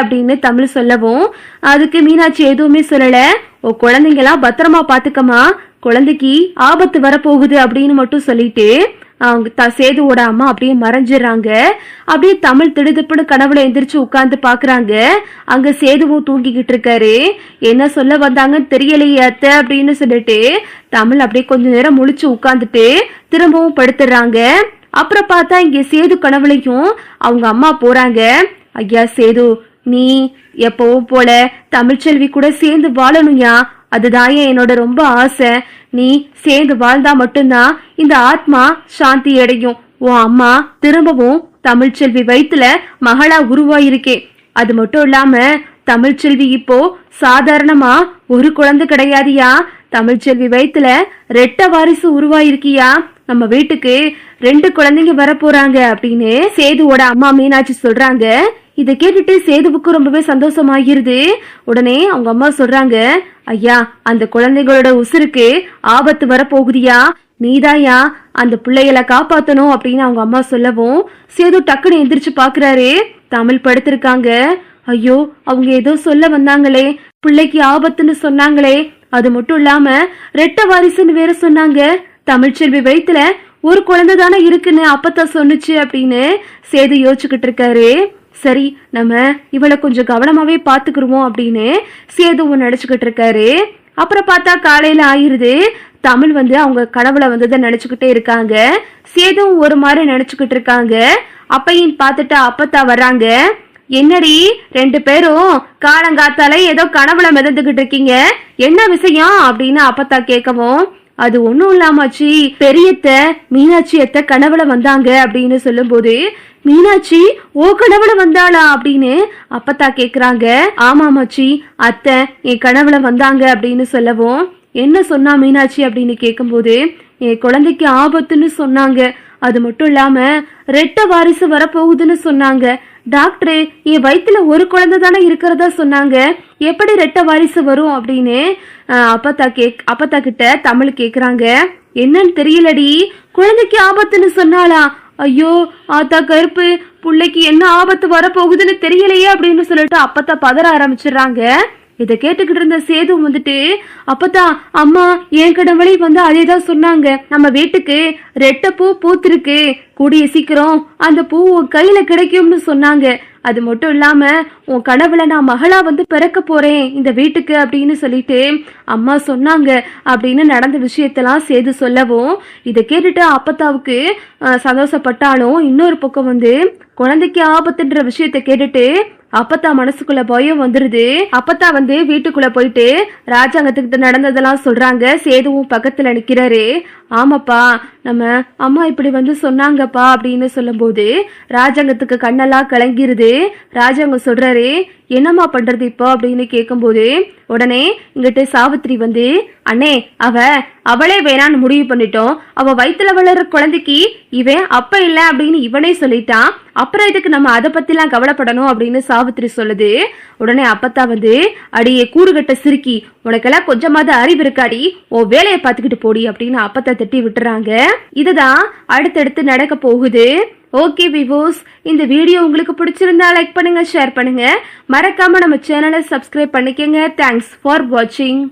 அப்படின்னு தமிழ் சொல்லவும் அதுக்கு மீனாட்சி எதுவுமே சொல்லல. ஓ குழந்தைங்களா பத்திரமா பாத்துக்கமா குழந்தைக்கு ஆபத்து வரப்போகுது அப்படின்னு மட்டும் சொல்லிட்டு அவங்க த சேதுவோட அம்மா அப்படியே மறைஞ்சிடுறாங்க. அப்படியே தமிழ் திடுதிப்புன்னு கனவுல எந்திரிச்சு உட்காந்து பாக்குறாங்க. அங்க சேதுவும் தூங்கிக்கிட்டு இருக்காரு. என்ன சொல்ல வந்தாங்கன்னு தெரியலையே அத்தை அப்படின்னு சொல்லிட்டு தமிழ் அப்படியே கொஞ்ச நேரம் முழிச்சு உட்காந்துட்டு திரும்பவும் படுத்துடுறாங்க. அப்புறம் பார்த்தா இங்க சேது கனவுலையும் அவங்க அம்மா போறாங்க. ஐயா சேது நீ எப்பவும் போல தமிழ்ச்செல்வி கூட சேர்ந்து வாழணும்யா. அதுதான் என்னோட ரொம்ப ஆசை. நீ சேர்ந்து வாழ்ந்தா மட்டும்தான் இந்த ஆத்மா சாந்தி அடையும். உன் அம்மா திரும்பவும் தமிழ்ச்செல்வி வயிற்றுல மகளா உருவாயிருக்கே. அது மட்டும் இல்லாம தமிழ்ச்செல்வி இப்போ சாதாரணமா ஒரு குழந்தை கிடையாதியா. தமிழ்ச்செல்வி வயிற்றுல ரெட்ட வாரிசு உருவாயிருக்கியா. நம்ம வீட்டுக்கு ரெண்டு குழந்தைங்க வரப்போறாங்க அப்படின்னு சேதுவோட அம்மா மீனாட்சி சொல்றாங்க. இதை கேட்டுட்டு சேதுவுக்கு ரொம்பவே சந்தோஷமாகிருது. உடனே அவங்க அம்மா சொல்றாங்க ஐயா அந்த குழந்தைகளோட உசுருக்கு ஆபத்து வரப்போகுதியா? நீதாயா அந்த பிள்ளைகளை காப்பாத்தணும் அப்படின்னு அவங்க அம்மா சொல்லவும் சேது டக்குன்னு எந்திரிச்சு பாக்குறாரு. தமிழ் படுத்திருக்காங்க. ஐயோ அவங்க ஏதோ சொல்ல வந்தாங்களே பிள்ளைக்கு ஆபத்துன்னு சொன்னாங்களே. அது மட்டும் இல்லாம ரெட்ட வாரிசுன்னு வேற சொன்னாங்க. தமிழ்ச்செல்வி வயிற்றுல ஒரு குழந்தை தானே இருக்குன்னு அப்பத்தான் சொன்னுச்சு அப்படின்னு சேது யோசிச்சுக்கிட்டு இருக்காரு. சரி நம்ம இவளை கொஞ்சம் கவனமாவே பாத்துக்கிருவோம் அப்படின்னு சேதுவும் நினைச்சுக்கிட்டு இருக்காரு. அப்புறம் பார்த்தா காலையில ஆயிருது. தமிழ் வந்து அவங்க கனவுல வந்ததை நினைச்சுக்கிட்டே இருக்காங்க. சேதுவும் ஒரு மாதிரி நினைச்சுக்கிட்டு இருக்காங்க. அப்பையும் பார்த்துட்டு அப்பத்தா வர்றாங்க. என்னடி ரெண்டு பேரும் காலங்காத்தால ஏதோ கனவுல மிதந்துகிட்டு இருக்கீங்க. என்ன விஷயம் அப்படின்னு அப்பத்தா கேட்கவும் அது ஒண்ணும் இல்லாமாச்சி பெரியத்த மீனாட்சி அத்தை கனவுல வந்தாங்க அப்படின்னு சொல்லும்போது மீனாட்சி ஓ கனவுல வந்தாளா? அப்படின்னு அப்பத்தா கேக்குறாங்க. ஆமாமாச்சி அத்தை என் கனவுல வந்தாங்க அப்படின்னு சொல்லவும் என்ன சொன்னா மீனாட்சி? அப்படின்னு கேட்கும்போது என் குழந்தைக்கு ஆபத்துன்னு சொன்னாங்க. அது மட்டும் இல்லாம ரெட்ட வாரிசு வரப்போகுதுன்னு சொன்னாங்க. டாக்டர் என் வயிற்றுல ஒரு குழந்தை தானே இருக்கிறதா சொன்னாங்க. எப்படி ரெட்ட வாரிசு வரும்? அப்படின்னு அப்பத்தா கேக் அப்பத்தா கிட்ட தமிழ் கேக்குறாங்க. என்னன்னு தெரியலடி. குழந்தைக்கு ஆபத்துன்னு சொன்னாலா ஐயோ ஆத்தா கருப்பு பிள்ளைக்கு என்ன ஆபத்து வரப்போகுதுன்னு தெரியலையே அப்படின்னு சொல்லிட்டு அப்பத்தா பதற ஆரம்பிச்சிடுறாங்க. இதை கேட்டுக்கிட்டு இருந்த சேது வந்துட்டு அப்பதான் அம்மா என் கடவுளை வந்து அதே தான் சொன்னாங்க. நம்ம வீட்டுக்கு ரெட்டை பூ பூத்திருக்கு. கூடிய சீக்கிரம் அந்த பூ உன் கையில கிடைக்கும்னு சொன்னாங்க. அது மட்டும் இல்லாம உன் கனவுல நான் மகளா வந்து பிறக்க போறேன் இந்த வீட்டுக்கு அப்படின்னு சொல்லிட்டு அம்மா சொன்னாங்க அப்படின்னு நடந்த விஷயத்தெல்லாம் சேது சொல்லவும் இதை கேட்டுட்டு அப்பத்தாவுக்கு சந்தோஷப்பட்டாலும் இன்னொரு பக்கம் வந்து குழந்தைக்கு ஆபத்துன்ற விஷயத்த கேட்டுட்டு அப்பத்தா மனசுக்குள்ள பயம் வந்துருது. அப்பத்தா வந்து வீட்டுக்குள்ள போயிட்டு ராஜாங்கத்துக்கிட்ட நடந்ததெல்லாம் சொல்றாங்க. சேதுவும் பக்கத்துல நிக்கிறாரு. ஆமாப்பா நம்ம அம்மா இப்படி வந்து சொன்னாங்கப்பா அப்படின்னு சொல்லும்போது ராஜாங்கத்துக்கு கண்ணெல்லாம் கலங்கிருது. ராஜாங்க சொல்றாரு என்னம்மா பண்றது இப்போ? அப்படின்னு கேட்கும்போது உடனே இங்கிட்ட சாவித்திரி வந்து அண்ணே அவ அவளே வேணான்னு முடிவு பண்ணிட்டோம். அவ வயிற்றுல வளர்ற குழந்தைக்கு இவன் அப்ப இல்லை அப்படின்னு இவனே சொல்லிட்டான். அப்புறம் இதுக்கு நம்ம அதை பத்திலாம் கவலைப்படணும் அப்படின்னு சாவித்திரி சொல்லுது. உடனே அப்பத்தா வந்து அடியே கூறுகட்ட சிரிக்கி உனக்கெல்லாம் கொஞ்சமாவது அறிவு இருக்காடி. ஓ வேலையை பார்த்துக்கிட்டு போடி அப்படின்னு அப்பத்தா தட்டி விட்டுறாங்க. இதுதான் அடுத்தடுத்து நடக்க போகுது. ஓகே விவோஸ் இந்த வீடியோ உங்களுக்கு பிடிச்சிருந்தா லைக் பண்ணுங்க ஷேர் பண்ணுங்க. மறக்காம நம்ம சேனலை சப்ஸ்கிரைப் பண்ணிக்கங்க. தேங்க்ஸ் ஃபார் வாட்சிங்